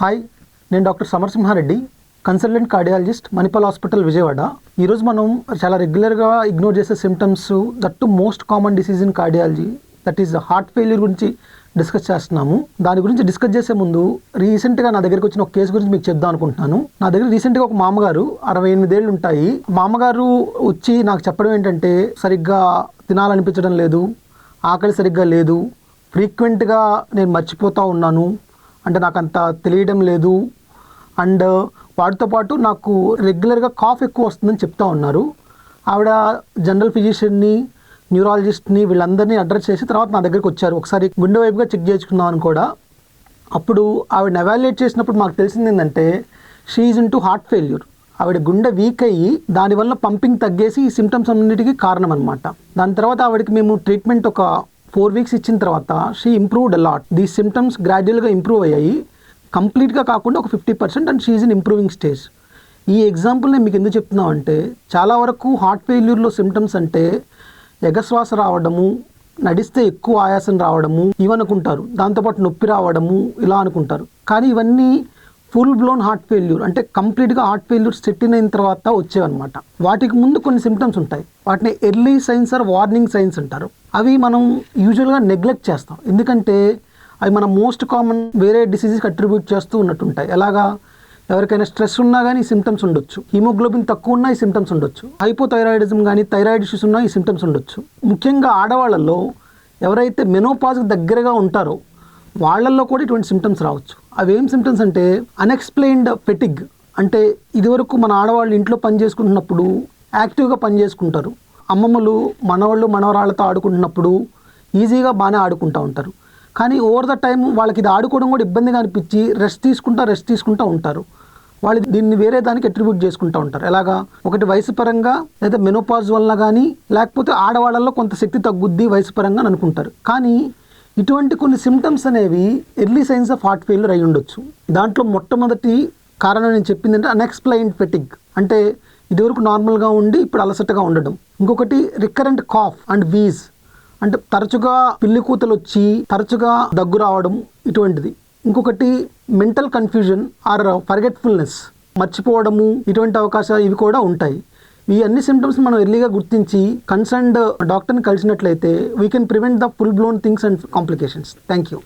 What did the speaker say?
Hi నేను doctor Samarasimha Reddy consultant cardiologist Manipal hospital Vijayawada. ఈరోజు మనం చాలా రెగ్యులర్గా ఇగ్నోర్ చేసే symptoms that to most common disease in cardiology that is heart failure గురించి discuss చేస్తున్నాము. దాని గురించి డిస్కస్ చేసే ముందు రీసెంట్గా నా దగ్గరికి వచ్చిన ఒక కేసు గురించి మీకు చెప్దాం అనుకుంటున్నాను. నా దగ్గర రీసెంట్గా ఒక మామగారు అరవై ఎనిమిదేళ్ళు ఉంటాయి. మామగారు వచ్చి నాకు చెప్పడం ఏంటంటే సరిగ్గా తినాలనిపించడం లేదు ఆకలి సరిగ్గా లేదు ఫ్రీక్వెంట్గా నేను మర్చిపోతూ ఉన్నాను అంటే నాకు అంత తెలియడం లేదు. అండ్ వాటితో పాటు నాకు రెగ్యులర్గా కాఫ్ ఎక్కువ వస్తుందని చెప్తా ఉన్నారు. ఆవిడ జనరల్ ఫిజిషియన్ని న్యూరాలజిస్ట్ని వీళ్ళందరినీ అడ్రస్ చేసి తర్వాత నా దగ్గరికి వచ్చారు. ఒకసారి గుండె వైపుగా చెక్ చేసుకున్నాను కూడా. అప్పుడు ఆవిడని అవాల్యుయేట్ చేసినప్పుడు మాకు తెలిసింది ఏంటంటే she into heart failure ఆవిడ గుండె వీక్ అయ్యి దానివల్ల పంపింగ్ తగ్గేసి ఈ సిమ్టమ్స్ అన్నిటికీ కారణం అనమాట దాని తర్వాత ఆవిడకి మేము ట్రీట్మెంట్ ఒక ఫోర్ వీక్స్ ఇచ్చిన తర్వాత she improved a lot the symptoms గ్రాడ్యువల్గా ఇంప్రూవ్ అయ్యాయి. కంప్లీట్గా కాకుండా ఒక fifty percent and she in improving stage ఈ ఎగ్జాంపుల్ నేను మీకు ఎందుకు చెప్తున్నాం అంటే చాలా వరకు హార్ట్ ఫెయిల్యూర్లో సిమ్టమ్స్ అంటే ఎగశ్వాస రావడము నడిస్తే ఎక్కువ ఆయాసం రావడము ఇవనుకుంటారు. దాంతోపాటు నొప్పి రావడము ఇలా అనుకుంటారు. కానీ ఇవన్నీ ఫుల్ బ్లోన్ హార్ట్ ఫెయిల్యూర్ అంటే కంప్లీట్గా హార్ట్ ఫెయిల్యూర్ సెటిల్ అయిన తర్వాత వచ్చేవన్నమాట. వాటికి ముందు కొన్ని సిమ్టమ్స్ ఉంటాయి. వాటిని early signs or warning signs అంటారు. అవి మనం యూజువల్గా నెగ్లెక్ట్ చేస్తాం. ఎందుకంటే అవి మన మోస్ట్ కామన్ వేరే డిసీజెస్కి అట్రిబ్యూట్ చేస్తూ ఉన్నట్టుంటాయి. ఎలాగా? ఎవరికైనా స్ట్రెస్ ఉన్నా కానీ ఈ సిమ్టమ్స్ ఉండొచ్చు. హిమోగ్లోబిన్ తక్కువ ఉన్నా ఈ సిమ్టమ్స్ ఉండొచ్చు. హైపోథైరాయిడిజం కానీ థైరాయిడ్ ఇష్యూస్ ఉన్నా ఈ సిమ్టమ్స్ ఉండొచ్చు. ముఖ్యంగా ఆడవాళ్ళలో ఎవరైతే మెనోపాజ్కి దగ్గరగా ఉంటారో వాళ్ళల్లో కూడా ఇటువంటి సిమ్టమ్స్ రావచ్చు. అవి ఏం సిమ్టమ్స్ అంటే అన్ఎక్స్ప్లెయిన్డ్ ఫెటిగ్ అంటే ఇదివరకు మన ఆడవాళ్ళు ఇంట్లో పని చేసుకుంటున్నప్పుడు యాక్టివ్గా పని చేసుకుంటారు. అమ్మమ్మలు మనవాళ్ళు మనవరాళ్ళతో ఆడుకుంటున్నప్పుడు ఈజీగా బాగానే ఆడుకుంటూ ఉంటారు. కానీ ఓవర్ ద టైం వాళ్ళకి ఇది ఆడుకోవడం కూడా ఇబ్బందిగా అనిపించి రెస్ట్ తీసుకుంటా రెస్ట్ తీసుకుంటూ ఉంటారు. వాళ్ళు దీన్ని వేరే దానికి అట్రిబ్యూట్ చేసుకుంటూ ఉంటారు. ఎలాగా? ఒకటి వయసు పరంగా లేదా మెనోపాజ్ వలన కానీ లేకపోతే ఆడవాళ్ళల్లో కొంత శక్తి తగ్గుద్ది వయసు పరంగా అని అనుకుంటారు. కానీ ఇటువంటి కొన్ని సిమ్టమ్స్ అనేవి early signs of heart failure అయి ఉండొచ్చు. దాంట్లో మొట్టమొదటి కారణం నేను చెప్పింది అంటే అన్ఎక్స్ప్లెయిన్డ్ ఫెటిగ్ అంటే ఇదివరకు నార్మల్గా ఉండి ఇప్పుడు అలసటగా ఉండడం. ఇంకొకటి రికరెంట్ కాఫ్ అండ్ వీజ్ అంటే తరచుగా పిల్లి కూతలు వచ్చి తరచుగా దగ్గు రావడం ఇటువంటిది. ఇంకొకటి మెంటల్ కన్ఫ్యూజన్ ఆర్ ఫర్గెట్ఫుల్నెస్ మర్చిపోవడము ఇటువంటి అవకాశాలు ఇవి కూడా ఉంటాయి. ఈ అన్ని సిమ్టమ్స్ మనం ఎర్లీగా గుర్తించి కన్సర్న్డ్ డాక్టర్ని కలిసినట్లయితే we can prevent the full blown things and complications thank you